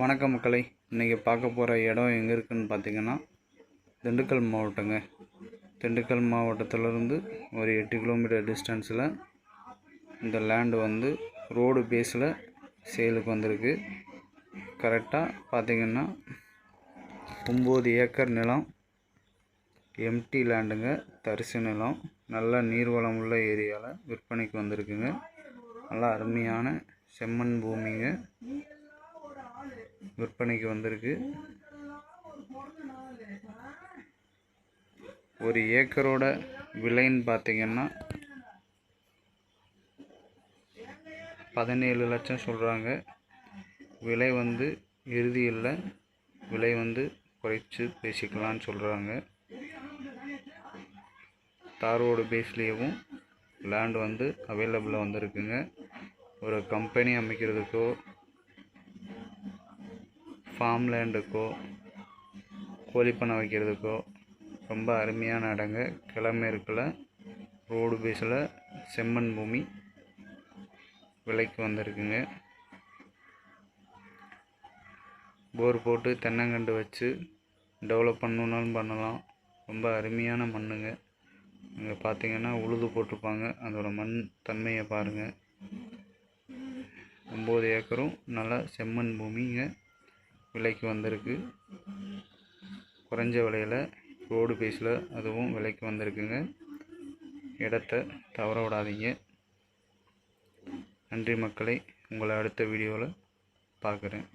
வணக்கம் மக்களை. இன்றைக்கி பார்க்க போகிற இடம் எங்கே இருக்குதுன்னு பார்த்தீங்கன்னா திண்டுக்கல் மாவட்டங்க. திண்டுக்கல் மாவட்டத்திலேருந்து ஒரு எட்டு கிலோமீட்டர் டிஸ்டன்ஸில் இந்த லேண்டு வந்து ரோடு பேஸில் சேலுக்கு வந்திருக்கு. கரெக்டாக பார்த்தீங்கன்னா ஒம்பது ஏக்கர் நிலம் எம்டி லேண்டுங்க தரிசு நிலம் நல்ல நீர்வளம் உள்ள ஏரியாவில் விற்பனைக்கு வந்திருக்குங்க. நல்லா அருமையான செம்மண் பூமிங்க. விற்பனைக்கு வந்திருக்கு. ஒரு ஏக்கரோட விலைன்னு பார்த்தீங்கன்னா பதினேழு லட்சம் சொல்கிறாங்க விலை வந்து இறுதி இல்லை. விலை வந்து குறைச்சி பேசிக்கலான்னு சொல்கிறாங்க தார் ரோடு பேஸ்லேயும் லேண்ட் வந்து அவைலபிளாக வந்திருக்குங்க. ஒரு கம்பெனி அமைக்கிறதுக்கோ ஃபார்ம் லேண்டுக்கோ கோழிப்பண்ணை வைக்கிறதுக்கோ ரொம்ப அருமையான இடங்க. கிழமேற்கில் ரோடு பேஸில் செம்மண் பூமி விலைக்கு வந்திருக்குங்க. போர் போட்டு தென்னங்கண்டு வச்சு டெவலப் பண்ணணுன்னாலும் பண்ணலாம். ரொம்ப அருமையான மண்ணுங்க. இங்கே பார்த்தீங்கன்னா உழுது போட்டிருப்பாங்க. அதோடய மண் தன்மையை பாருங்கள் ஒம்பது ஏக்கரும் நல்லா செம்மண் பூமிங்க. விலைக்கு வந்திருக்கு. குறைஞ்ச விலையில் ரோடு பேஸில் அதுவும் விலைக்கு வந்திருக்குங்க. இடத்த தவற விடாதீங்க. நன்றி மக்களை. உங்களை அடுத்த வீடியோவில் பார்க்குறேன்